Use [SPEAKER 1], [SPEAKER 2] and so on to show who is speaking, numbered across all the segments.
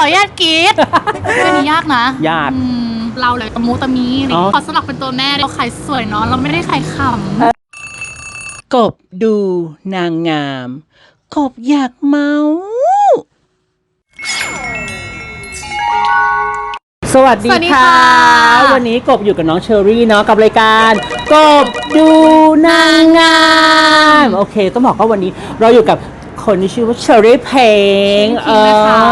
[SPEAKER 1] ออนุญาตกรีดอันนี้ยากนะ
[SPEAKER 2] ยาก
[SPEAKER 1] อืมเราเลยตะมูตะมีอะไร
[SPEAKER 2] อ๋อ
[SPEAKER 1] ขอสลักเป็นตัวแม่เราขายสวยเนาะเราไม่ได้ขายข
[SPEAKER 2] กบดูนางงาม กบอยากเมา สวัสดีค่ะ วันนี้กบอยู่กับน้องเชอรี่เนาะกับรายการ กบดูนางงาม โอเคต้องบอกว่าวันนี้เราอยู่กับ คนที่ชื่อว่าเชอรี่เพลงเอ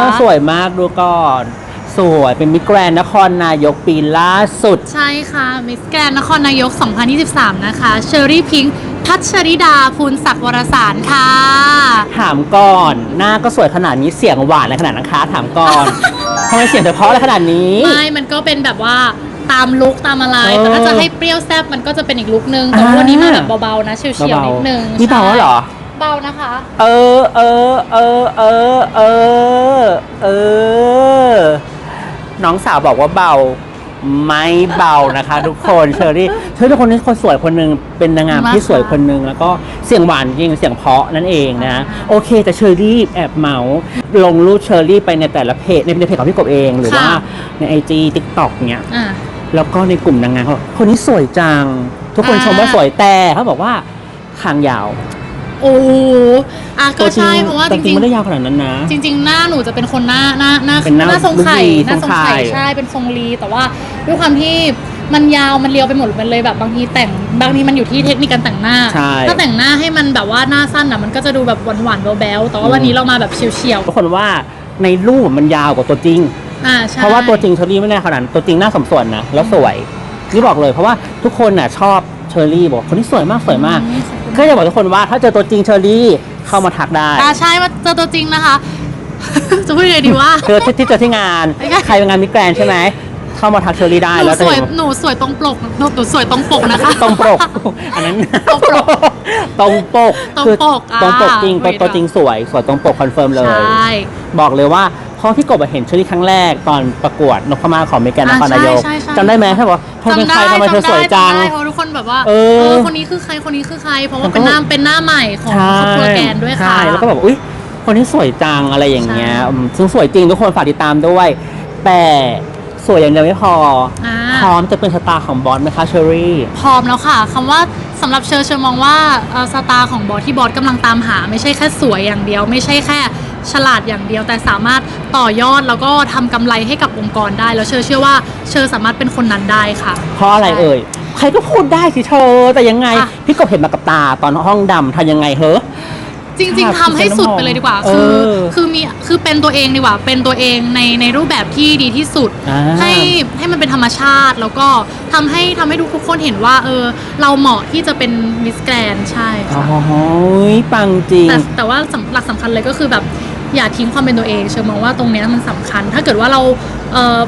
[SPEAKER 2] อสวยมากดูก่อนสวยเป็นมิสแกรนด์นครนายกปีล่าสุดำ
[SPEAKER 1] ใช่ค่ะ มิสแกรนนครนายก 2023 นะคะเชอรี่พิงค์พัชริดาภูลศักดิ์วรสารค่ะ
[SPEAKER 2] ถามก่อน หน้าก็สวยขนาดนี้เสียงหวานในขนาดนั้นคะ ถามก่อนทำไมเสียงเธอเพราะอะไรขนาดนี้
[SPEAKER 1] ไม่ มันก็เป็นแบบว่าตามลุกตามอะไร
[SPEAKER 2] เออ
[SPEAKER 1] แต่ถ้าจะให้เปรี้ยวแซ่บมันก็จะเป็นอีกลุกนึงแต่ว่า
[SPEAKER 2] อ่า
[SPEAKER 1] วันนี้มาแบบเบาๆนะเฉียวๆนิดนึง
[SPEAKER 2] นี่เบาแล้วเหรอ
[SPEAKER 1] เบานะคะ
[SPEAKER 2] เออ เออ เออ เออ เออ เออ น้องสาวบอกว่าเบา ไม่เบานะคะ ทุกคนเชอรี่เธอเป็นคนที่คนสวยคนหนึ่งเป็นนางงามที่สวยคนหนึ่งแล้วก็เสียงหวานจริงเสียงเพราะนั่นเองนะ โอเคแต่เชอรี่แอบเมาส์ลงรูปเชอรี่ไปในแต่ละเพจในเพจของพี่กบเองหรือว่าในไอจีทิกตอกเนี้ย
[SPEAKER 1] อ่า
[SPEAKER 2] แล้วก็ในกลุ่มนางงามเขาบอกคนนี้สวยจัง ทุกคน
[SPEAKER 1] อ่า
[SPEAKER 2] ชมว่าสวยแต่เขาบอกว่าคางยาว
[SPEAKER 1] โอ้โหอะก็
[SPEAKER 2] ตัวจริง
[SPEAKER 1] ใช่เพราะว่าจ
[SPEAKER 2] แต่จริ
[SPEAKER 1] ริ
[SPEAKER 2] ง
[SPEAKER 1] ง
[SPEAKER 2] ไม่ได้ยาวขนาดนั้นนะ
[SPEAKER 1] ๆจริง ๆ หน้าหนูจะเป็นคนหน้าหน้าหน้า
[SPEAKER 2] เป็นหน้า
[SPEAKER 1] ทรงไข่
[SPEAKER 2] ลูกดี
[SPEAKER 1] หน้าทรงไข่
[SPEAKER 2] ทรงไข่
[SPEAKER 1] ใช่เป็นทรงลี แต่ว่าด้วยความที่มันยาวมันเรียวไปหมดมันเลยแบบบางทีแต่งบางทีมันอยู่ที่เทคนิคการแต่งหน้า
[SPEAKER 2] ใช่
[SPEAKER 1] ถ้าแต่งหน้าให้มันแบบว่าหน้าสั้นอะมันก็จะดูแบบหวานๆแบ๊วๆแต่ว่าวันนี้เรามาแบบเฉียว
[SPEAKER 2] ทุกคนว่าในรูปมันยาวกว่าตัวจริง
[SPEAKER 1] ๆอ่าใช่
[SPEAKER 2] เพราะว่าตัวจริงเชอรี่ไม่ได้ขนาดนั้นตัวจริงหน้าสมส่วนนะแล้วสวยนี่บอกเลยเพราะว่าทุกคนน่ะชอบเชอรี่บอกคนที่สวยมากสวยมาก
[SPEAKER 1] อืม
[SPEAKER 2] ก็จะบอกทุกคนว่าถ้าเจอตัวจริงเชอรี่เข้ามาทักได้
[SPEAKER 1] อ่าใช่มาเจอตัวจริงนะคะ จะพูดยังไงดีว่า
[SPEAKER 2] เจอที่ที่เจอที่งาน
[SPEAKER 1] ไม่ใช่
[SPEAKER 2] ใครเป็นงานมิสแกรนด์ใช่ไหมเข้ามาทักเชอรี่ได้
[SPEAKER 1] หนู
[SPEAKER 2] แล้ว
[SPEAKER 1] ส
[SPEAKER 2] จะ
[SPEAKER 1] วย
[SPEAKER 2] เห็น
[SPEAKER 1] หนูสวยตรงปกหนูหนูสวยตรงปกนะคะ
[SPEAKER 2] ตรงปก อันนั้น
[SPEAKER 1] ตรงปก
[SPEAKER 2] ตรงปก
[SPEAKER 1] ตรง
[SPEAKER 2] คือ
[SPEAKER 1] ปกอ่า
[SPEAKER 2] ตรงปกจริง
[SPEAKER 1] ไม่ได้
[SPEAKER 2] ตัวจริงสวยสวยตรงปกคอนเฟิร์มเลย
[SPEAKER 1] ใช่
[SPEAKER 2] บอกเลยว่า เพราะพี่กบอะเห็นเชอรี่ครั้งแรกตอนประกวดนกพม่าของเมแกนนครนายก
[SPEAKER 1] ใช่ใช่ใช่
[SPEAKER 2] จำได้ไหมท่านบอกว่าเธอเป็นใครทำไมเธอสวยจัง
[SPEAKER 1] จำได้เพราะทุกคนแบบว่า
[SPEAKER 2] เออ
[SPEAKER 1] คนนี้คือใครคนนี้คือใคร เพราะว่า
[SPEAKER 2] มันก็
[SPEAKER 1] เป็นหน้าเป็นหน้าใหม่ของครอบครัวแกนด้วยค่ะ
[SPEAKER 2] ใช่แล้วก็แบบอุ้ยคนที่สวยจังอะไรอย่างเงี้ย
[SPEAKER 1] ใช่
[SPEAKER 2] อืมซึ่งสวยจริงทุกคนฝากติดตามด้วย แต่สวยอย่างเดียวไม่พออา พร้อมจะเป็นสตาร์ของบอสไหมคะเชอรี่
[SPEAKER 1] พร้อมแล้วค่ะคำว่าสำหรับเชอร์เชอร์มองว่าเอ่อสตาร์ของบอสที่บอสกำลังตามหา ไม่ใช่แค่สวยอย่างเดียว ไม่ใช่แค่ ฉลาดอย่างเดียว แต่สามารถต่อยอดแล้วก็ทำกำไรให้กับองค์กรได้ แล้วเชอร์เชื่อว่าเชอร์สามารถเป็นคนนั้นได้ค่ะ
[SPEAKER 2] เพราะอะไรเอ่ย ใครก็พูดได้สิเธอ แต่ยังไง
[SPEAKER 1] อะ
[SPEAKER 2] พี่กบเห็นมากับตาตอนห้องดำทำยังไงเฮ้อ
[SPEAKER 1] จริงๆทำให้สุดไปเลยดีกว่า
[SPEAKER 2] เอ
[SPEAKER 1] คือ
[SPEAKER 2] อ
[SPEAKER 1] คือมีคือเป็นตัวเองดีกว่า เป็นตัวเองในในรูปแบบที่ดีที่สุด
[SPEAKER 2] อ่า
[SPEAKER 1] ให้ให้มันเป็นธรรมชาติแล้วก็ทำให้ทำให้ทุกคนเห็นว่า เออ เราเหมาะที่จะเป็นมิสแกรนใช่
[SPEAKER 2] โอ้
[SPEAKER 1] ค่ะ
[SPEAKER 2] โหปังจริง
[SPEAKER 1] แต่แต่ว่าสำหลักสำคัญเลยก็คือแบบ อย่าทิ้งความเป็นตัวเอง เชื่อมองว่าตรงเนี้ยมันสำคัญ ถ้าเกิดว่าเราเออ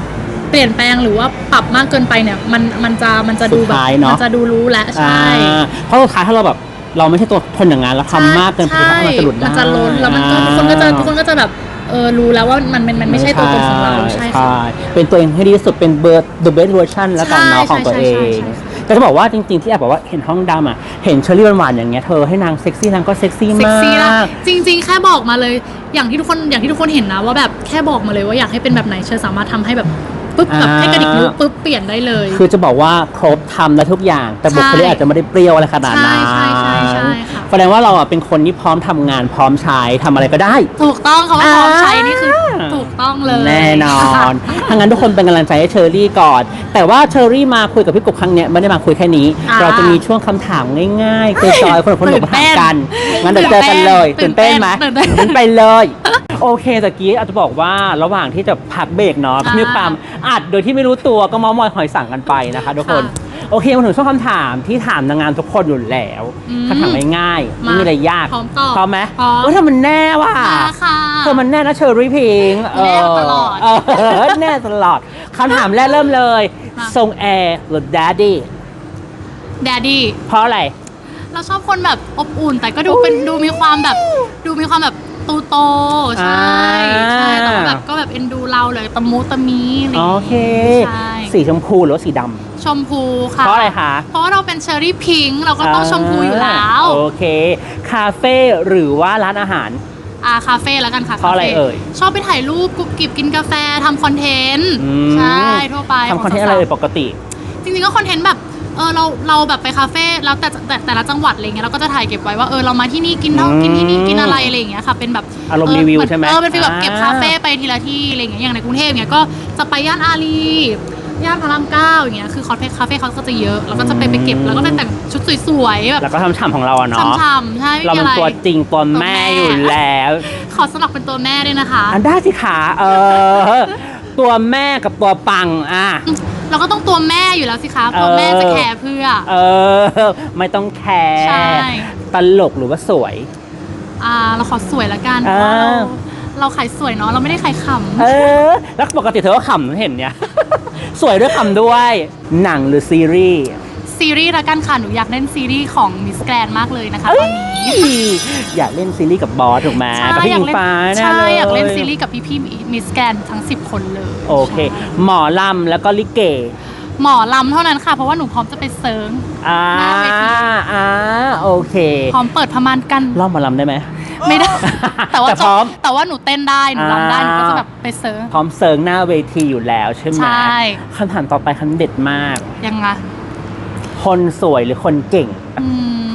[SPEAKER 1] เปลี่ยนแปลงหรือว่าปรับมากเกินไปเนี่ย มันมันจะมันจะดู
[SPEAKER 2] สุด
[SPEAKER 1] แบบ
[SPEAKER 2] ท้ายเนอะ
[SPEAKER 1] มัจะดูรู้และใช่
[SPEAKER 2] อ่าเพราะสุดท้ายถ้าเราแบบเราไม่ใช่ตัวทนอย่างนั้นเราทำมากเกินไป
[SPEAKER 1] ใช่
[SPEAKER 2] มันจะหลุดได้
[SPEAKER 1] มันจะล้นแล้วมันก็ทุกคนก็จะทุกคนก็จะแบบเออรู้แล้วว่ามันมันมันไม่ใช่ตัวตนของเราใช่ค่ะ
[SPEAKER 2] เป็นตัวเองให้ดีที่สุดเป็นเบอร์ the best version แล้วกันเนาะ
[SPEAKER 1] ใช่
[SPEAKER 2] ของตัวเอ
[SPEAKER 1] ใช่
[SPEAKER 2] ง
[SPEAKER 1] ใช่ใช่
[SPEAKER 2] แต่จะบอกว่าจริงๆที่แอบบอกว่าเห็นห้องดำอะเห็นเชอรี่หวานๆอย่างเงี้ยเธอให้นางเซ็กซี่นางก็เซ็กซี่
[SPEAKER 1] เซ็ก
[SPEAKER 2] มา
[SPEAKER 1] ซี่นะ
[SPEAKER 2] ก
[SPEAKER 1] จริง ๆ แค่บอกมาเลยอย่างที่ทุกคนอย่างที่ทุกคนเห็นนะ ว่าแบบแค่บอกมาเลยว่าอยากให้เป็นแบบไหนเชอสามารถทำให้แบบปุ๊บแบบ
[SPEAKER 2] อ่า
[SPEAKER 1] ให้กระดิกนิ้วปุ๊บเปลี่ยนได้เลย
[SPEAKER 2] คือจะบอกว่าครบทำได้ทุกอย่าง แต่บุคลิก
[SPEAKER 1] ใช่
[SPEAKER 2] อาจจะไม่ได้เปรี้ยวอะไรขนาดนั้น
[SPEAKER 1] ใช่ใช่ใช่ใช่ค่ะ
[SPEAKER 2] แสดงว่าเราอะเป็นคนที่พร้อมทำงานพร้อมใช้ทำอะไรก็ได้
[SPEAKER 1] ถูกต้องเขาว่าพร้อมใช้
[SPEAKER 2] อ่านี่
[SPEAKER 1] นี่คือถูกต้องเลย
[SPEAKER 2] แน่นอน ถ้างั้นทุกคนเป็นกำลังใจให้เชอรี่ก่อน แต่ว่าเชอรี่มาคุยกับพี่กบครั้งเนี้ยไม่ได้มาคุยแค่นี้
[SPEAKER 1] อ่า
[SPEAKER 2] เราจะมีช่วงคำถามง่ายๆคือจอยคนคนหนุ่ม
[SPEAKER 1] ตื่น
[SPEAKER 2] ถาม
[SPEAKER 1] เต้น
[SPEAKER 2] กัน งั้นเดี๋ยวเจอกันเลย
[SPEAKER 1] ตื่
[SPEAKER 2] ตื่น
[SPEAKER 1] นเต้
[SPEAKER 2] เต้น
[SPEAKER 1] น
[SPEAKER 2] ไหม
[SPEAKER 1] ตื่นเต้น
[SPEAKER 2] งั้นไปเลย โอเคตะกี้อาจจะบอกว่าระหว่างที่จะพักเบรกเนาะ
[SPEAKER 1] อ่ามี
[SPEAKER 2] มีความอัดโดยที่ไม่รู้ตัวก็เมามอยหอยสั่งกันไปนะคะทุกคน
[SPEAKER 1] ค่ะ
[SPEAKER 2] โอเคมาถึงช่วงคำถามที่ถามนางงามทุกคนอยู่แล้ว
[SPEAKER 1] อืม
[SPEAKER 2] คำถามง่ายๆไม่มีอะไรยาก
[SPEAKER 1] พร้อมตอบ
[SPEAKER 2] พร้อมไหม
[SPEAKER 1] พร้อม
[SPEAKER 2] เออถ้ามันแน่ว่ะ
[SPEAKER 1] มาค่ะ
[SPEAKER 2] เธอมันแน่นะเชอรี่พิงค์
[SPEAKER 1] แน่ตลอด
[SPEAKER 2] เออแน่ตลอดคำถามแรกเริ่มเลย
[SPEAKER 1] มา
[SPEAKER 2] ทรงแอร์หรือ daddy
[SPEAKER 1] แดดดี้
[SPEAKER 2] เพราะอะไร
[SPEAKER 1] เราชอบคนแบบอบอุ่น แต่ก็ดูเป็นดูมีความแบบ ดูมีความแบบตูโตใช่
[SPEAKER 2] อ่า
[SPEAKER 1] ใช่แต่ว่าแบบก็แบบเอ็นดูเราเลยตะมูตะมีอะไรอย่าง
[SPEAKER 2] โอ
[SPEAKER 1] งี้
[SPEAKER 2] เค
[SPEAKER 1] ใช่
[SPEAKER 2] สีชมพูหรือว่าสีด
[SPEAKER 1] ชมพูำค่ะ
[SPEAKER 2] เพราะอะไรคะ
[SPEAKER 1] เพราะว่าเราเป็นเชอร์รี่พิงค์เราก็ต้องชมพูอยู่แล้ว
[SPEAKER 2] โอเค คาเฟ่หรือว่าร้านอาหาร
[SPEAKER 1] อาคาเฟ่แล้วกันค่ะ
[SPEAKER 2] เพราะอะไร
[SPEAKER 1] คฟ่
[SPEAKER 2] เอ่ย
[SPEAKER 1] ชอบไปถ่ายรูปกุบกิบกินกาแฟทำคอนเทนต์
[SPEAKER 2] อืม
[SPEAKER 1] ใช่ทั่วไป
[SPEAKER 2] ทำคอนเทนต์อะไร
[SPEAKER 1] ขง
[SPEAKER 2] เอ่
[SPEAKER 1] สาวย
[SPEAKER 2] ปกติ
[SPEAKER 1] ๆจริงๆก็คอนเทนต์แบบเออเราเราแบบไปคาเฟ่แล้วแต่แต่แต่ละจังหวัดอะไรเงี้ยเราก็จะถ่ายเก็บไว้ว่าเออเรามาที่นี่กินเท่า
[SPEAKER 2] อืม
[SPEAKER 1] กินที่นี่กินอะไรอะไรอย่างเงี้ยค่ะเป็นแบบ
[SPEAKER 2] อารมณ์
[SPEAKER 1] เรี
[SPEAKER 2] วิว
[SPEAKER 1] เอน
[SPEAKER 2] ใช่ไหม
[SPEAKER 1] เออเป็นฟีลแบบเก็บ
[SPEAKER 2] อ่า
[SPEAKER 1] คาเฟ่ไปทีละที่อะไรอย่างเงี้ยอย่างในกรุงเทพเนี่ยก็จะไปย่านอารี ย่านพระรามเก้าอย่างเงี้ยคือคาเฟ่คาเฟ่เขาก็จะเยอะ แล้วก็จะไปไปเก็บแล้วก็ไปแต่งชุดสวยๆแบบ
[SPEAKER 2] แล้วก็ทำฉ่ำของเราอะเนาะ
[SPEAKER 1] ช่ำๆใช่ไม่
[SPEAKER 2] เรา
[SPEAKER 1] มี
[SPEAKER 2] เป็น
[SPEAKER 1] อะไร
[SPEAKER 2] ตัวจริงตัวแม่
[SPEAKER 1] ตัวแม่
[SPEAKER 2] อยู่แล้ว
[SPEAKER 1] ขอสมัครเป็นตัวแม่ด้วยนะคะ
[SPEAKER 2] อันได้สิขาเออตัวแม่กับตัวปังอะ
[SPEAKER 1] เราก็ต้องตัวแม่อยู่แล้วสิคะตัวแม่
[SPEAKER 2] เออ
[SPEAKER 1] จะแคร์เพื่อ
[SPEAKER 2] เออ ไม่ต้องแคร์
[SPEAKER 1] ใช่
[SPEAKER 2] ตลกหรือว่าสวย
[SPEAKER 1] อ่า เราขอสวยละกันเพ
[SPEAKER 2] อ่า
[SPEAKER 1] ราะว่า เราเราขายสวยเนาะเราไม่ได้ขายข
[SPEAKER 2] เออ แล้วปกติเธอก็ขำเห็นเนี่ย สวยด้วยขำด้วย หนังหรือซีรีส์ำ
[SPEAKER 1] ซีรีส์ละกันค่ะ หนูอยากเล่นซีรีส์ของมิสแกรนมากเลยนะคะตอนนี้
[SPEAKER 2] อยากเล่นซีรีส์กับบอสถูกไหม
[SPEAKER 1] ใช่
[SPEAKER 2] กับพี่
[SPEAKER 1] อยา
[SPEAKER 2] อิ
[SPEAKER 1] ก
[SPEAKER 2] ง
[SPEAKER 1] เล่น
[SPEAKER 2] ฟ้าแน่
[SPEAKER 1] ใช่
[SPEAKER 2] เลย
[SPEAKER 1] อยากเล่นซีรีส์กับพี่พี่มิสแกรนทั้ง 10 คนเลย
[SPEAKER 2] โอเค
[SPEAKER 1] ใช่
[SPEAKER 2] หมอลำแล้วก็ลิเก
[SPEAKER 1] หมอลำเท่านั้นค่ะ เพราะว่าหนูพร้อมจะไปเซิร์ง
[SPEAKER 2] อ่า
[SPEAKER 1] หน้าเวที
[SPEAKER 2] อ่าโอเค
[SPEAKER 1] พร้อมเปิดพมานกัน
[SPEAKER 2] เล่าหมอลำได้ไหม
[SPEAKER 1] ไม่ได้ แต่ว่า
[SPEAKER 2] แต่พร้อม
[SPEAKER 1] แต่ว่าหนูเต้นได้หนูรำได้หนูก็จะแบบไปเซิร์ง
[SPEAKER 2] พร้อมเซิร์งหน้าเวทีอยู่แล้วใช่ไหม
[SPEAKER 1] ใช่
[SPEAKER 2] คำถามต่อไปคำเด็ดมาก
[SPEAKER 1] ยังไง
[SPEAKER 2] คนสวยหรือคนเก่ง
[SPEAKER 1] อืม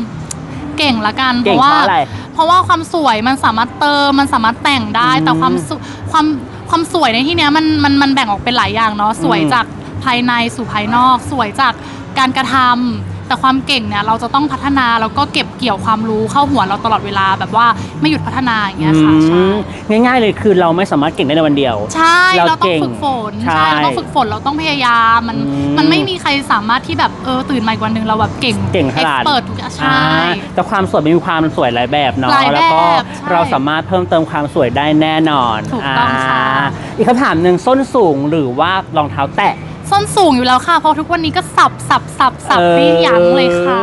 [SPEAKER 1] เก่งละกัน
[SPEAKER 2] เก่ง
[SPEAKER 1] ว่า
[SPEAKER 2] เพราะอะไร
[SPEAKER 1] เพราะว่าความสวยมันสามารถเติมมันสามารถแต่งได้
[SPEAKER 2] อืม
[SPEAKER 1] แต่ความสุความความสวยในที่เนี้ยมันมันมันแบ่งออกเป็นหลายอย่างเนาะสวย
[SPEAKER 2] อืม
[SPEAKER 1] จากภายในสู่ภายนอก สวยจากการกระทำ แต่ความเก่งเนี่ยเราจะต้องพัฒนาแล้วก็เก็บเกี่ยวความรู้เข้าหัวเราตลอดเวลาแบบว่าไม่หยุดพัฒนาอย่างเงี้ยค่ะใช่
[SPEAKER 2] อืมง่ายๆเลยคือเราไม่สามารถเก่งได้ในวันเดียว
[SPEAKER 1] ใช่
[SPEAKER 2] เรา
[SPEAKER 1] เราต้อ
[SPEAKER 2] เก่
[SPEAKER 1] ง
[SPEAKER 2] ง
[SPEAKER 1] ฝึกฝน
[SPEAKER 2] ใช่
[SPEAKER 1] ใช่เราต้องฝึกฝนเราต้องพยายามมัน
[SPEAKER 2] อืม
[SPEAKER 1] มันไม่มีใครสามารถที่แบบเออตื่นมาอีกวันหนึ่งเราแบบเก่ง
[SPEAKER 2] เก่งขนาด
[SPEAKER 1] เปิดทุกอย่างใช่
[SPEAKER 2] อ่าแต่ความสวยมันมีความสวยหลายแบบเนาะ
[SPEAKER 1] หลายแบบ
[SPEAKER 2] แล้วก็
[SPEAKER 1] ใช่
[SPEAKER 2] เราสามารถเพิ่มเติมความสวยได้แน่นอน
[SPEAKER 1] ถูกต้องค่ะา
[SPEAKER 2] อีกคำถามหนึ่งส้นสูงหรือว่ารองเท้าแตะ
[SPEAKER 1] ส้นสูงอยู่แล้วค่ะ เพราะทุกวันนี้ก็สับสับสับสับ
[SPEAKER 2] เออ
[SPEAKER 1] ไม่ยั้งเลยค่ะ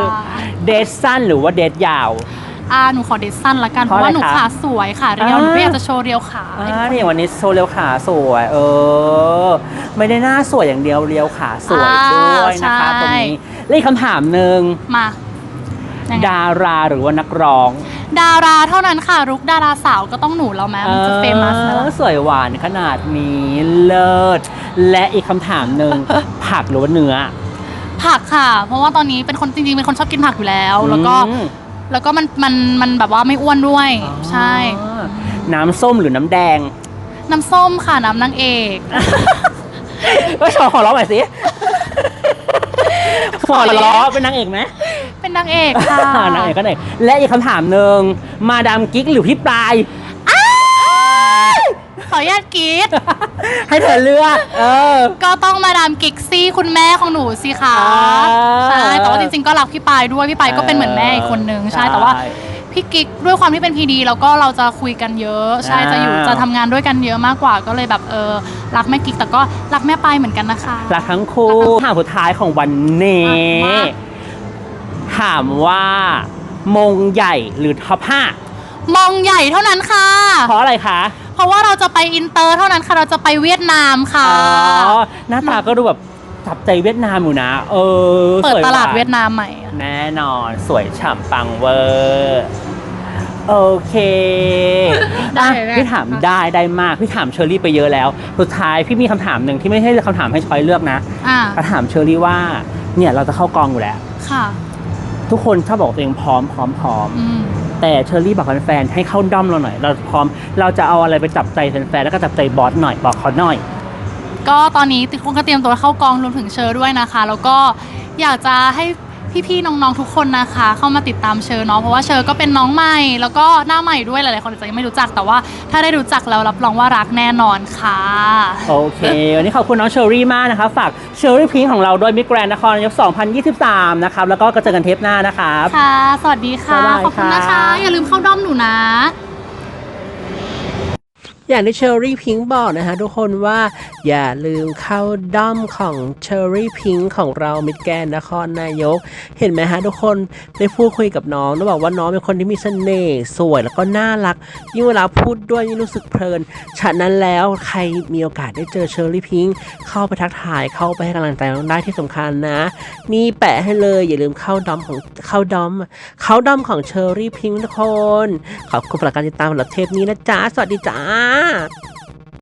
[SPEAKER 2] เดทสั้นหรือว่าเดทยาว
[SPEAKER 1] อ่าหนูขอเดซสั้นละกัน
[SPEAKER 2] เพ
[SPEAKER 1] เพ
[SPEAKER 2] ราะ
[SPEAKER 1] ราะ
[SPEAKER 2] อะไร
[SPEAKER 1] ว่าหนู
[SPEAKER 2] คะ
[SPEAKER 1] ขาสวยขาเรียว
[SPEAKER 2] อ่า
[SPEAKER 1] หนูก็อยากจะโชว์เรียวขา
[SPEAKER 2] อ่าเนี่ยวันนี้โชว์เรียวขาสวย เออ ไม่ได้หน้าสวยอย่างเดียวเรียวขาสวยด้วยนะคะตรงนี้และอีกคำถามหนึ่ง
[SPEAKER 1] มา ยังไง
[SPEAKER 2] ดาราหรือว่านักร้อง
[SPEAKER 1] ดาราเท่านั้นค่ะรุกดาราสาวก็ต้องหนูแล้วแม้มันจะเฟมัสแล้ว
[SPEAKER 2] เออสวยหวานขนาดนี้เลิศและอีกคำถามหนึ่ง ผักหรือว่าเนื้อ
[SPEAKER 1] ผักค่ะ เพราะว่าตอนนี้เป็นคนจริงๆเป็นคนชอบกินผักอยู่แล้ว แล้วก็
[SPEAKER 2] อืม
[SPEAKER 1] แล้วก็มันมันมันแบบว่าไม่อ้วนด้วย ใช่
[SPEAKER 2] อ่าน้ำส้มหรือน้ำแดง
[SPEAKER 1] น้ำส้มค่ะน้ำนางเอก
[SPEAKER 2] ก็ชอบขอร้องหน่อยสิขอร้องเป็นนางเอกไหม
[SPEAKER 1] เป็ นนางเอกค่ะ
[SPEAKER 2] นางเอกก็ไหนและอีกคำถามหนึ่งมาดามกิ๊กหรือพี่ปลาย
[SPEAKER 1] ขออนุญาตกรีด
[SPEAKER 2] ให้เธอเลือก เออ
[SPEAKER 1] ก็ต้องมาดามกิกซี่คุณแม่ของหนูสิคะ
[SPEAKER 2] อ่า
[SPEAKER 1] ใช่แต่ว่าจริงๆก็รักพี่ปายด้วยพี่ปายก็เป็นเหมือนแม่อีกคนนึงใช่แต่ว่าพี่กิ๊กด้วยความที่เป็นพีดีแล้วก็เราจะคุยกันเยอะ ใช่
[SPEAKER 2] อ่า
[SPEAKER 1] จะอยู่จะทำงานด้วยกันเยอะมากกว่าก็เลยแบบเออรักแม่กิ๊กแต่ก็รักแม่ปายเหมือนกันนะคะ
[SPEAKER 2] รักทั้งคู่ถามสุดท้ายของวันนี้
[SPEAKER 1] อะมา
[SPEAKER 2] ถามว่ามงใหญ่หรือท็อปห้าม
[SPEAKER 1] องใหญ่เท่านั้นค่ะ
[SPEAKER 2] เพราะอะไรคะ
[SPEAKER 1] เพราะว่าเราจะไปอินเตอร์เท่านั้นค่ะ เราจะไปเวียดนามค่ะ
[SPEAKER 2] อ๋อ หน้าตาก็ดูแบบจับใจเวียดนามอยู่นะ เออ
[SPEAKER 1] เปิด
[SPEAKER 2] สวย
[SPEAKER 1] ตลาด
[SPEAKER 2] หน
[SPEAKER 1] เวียดนามใหม่อะ
[SPEAKER 2] แน่นอนสวยฉ่ำปังเวอร์โอเค
[SPEAKER 1] ได้
[SPEAKER 2] อะ
[SPEAKER 1] ได้
[SPEAKER 2] พี่ถาม
[SPEAKER 1] ค่ะ
[SPEAKER 2] ได้ได้มากพี่ถามเชอรี่ไปเยอะแล้ว สุดท้ายพี่มีคำถามหนึ่งที่ไม่ใช่คำถามให้ชอยเลือกนะ
[SPEAKER 1] อ่า
[SPEAKER 2] จะถามเชอรี่ว่า เนี่ยเราจะเข้ากองอยู่แล้ว
[SPEAKER 1] ค่ะ
[SPEAKER 2] ทุกคนชอบบอกตัวเองพร้อมพร้อมพร้อม
[SPEAKER 1] อืม
[SPEAKER 2] แต่เชอรี่บอกแฟนๆให้เข้าด้อมเราหน่อย เราพร้อมเราจะเอาอะไรไปจับใจแฟนๆแล้วก็จับใจบอสหน่อยบอกเขาหน่อย
[SPEAKER 1] ก็ตอนนี้ติคงก็เตรียมตัวเข้ากองรวมถึงเชอด้วยนะคะ แล้วก็อยากจะให้ พี่ๆน้องๆทุกคนนะคะ เข้ามาติดตามเชอเนาะเพราะว่าเชอก็เป็นน้องใหม่ แล้วก็หน้าใหม่ด้วยหลายๆคนอาจจะยังไม่รู้จักแต่ว่า ถ้าได้รู้จักแล้วรับรองว่ารักแน่นอนค่ะ
[SPEAKER 2] โอเค วันนี้ขอบคุณน้องเชอรี่มากนะคะ ฝากเชอรี่พิงของเราด้วยมิแกรนนครนายก2023 นะครับ แล้วก็กระเจอกันเทปหน้านะครับ
[SPEAKER 1] ค่ะ สวัสดีค่ะ
[SPEAKER 2] บ๊ายบาย
[SPEAKER 1] ขอบคุณนะคะ
[SPEAKER 2] ค่ะ
[SPEAKER 1] อย่าลืมเข้าด้อมหนูนะ
[SPEAKER 2] อย่างที่เชอรี่พิงค์บอกนะคะทุกคนว่าอย่าลืมเข้าด้อมของเชอรี่พิงค์ของเรามิตรแกนนครนายก เห็นไหมฮะทุกคนได้พูดคุยกับน้องแล้วบอกว่าน้องเป็นคนที่มีเสน่ห์สวยแล้วก็น่ารัก ยิ่งเวลาพูดด้วยยิ่งรู้สึกเพลิน ฉะนั้นแล้วใครมีโอกาสได้เจอเชอรี่พิงค์เข้าไปทักทายเข้าไปให้กำลังใจน้องได้ที่สำคัญนะนี่แปะให้เลยอย่าลืมเข้าด้อมของเข้าด้อม เข้าด้อมของเชอรี่พิงค์ทุกคน ขอบคุณสำหรับการติดตามสำหรับเทปนี้นะจ๊ะสวัสดีจ้ามาก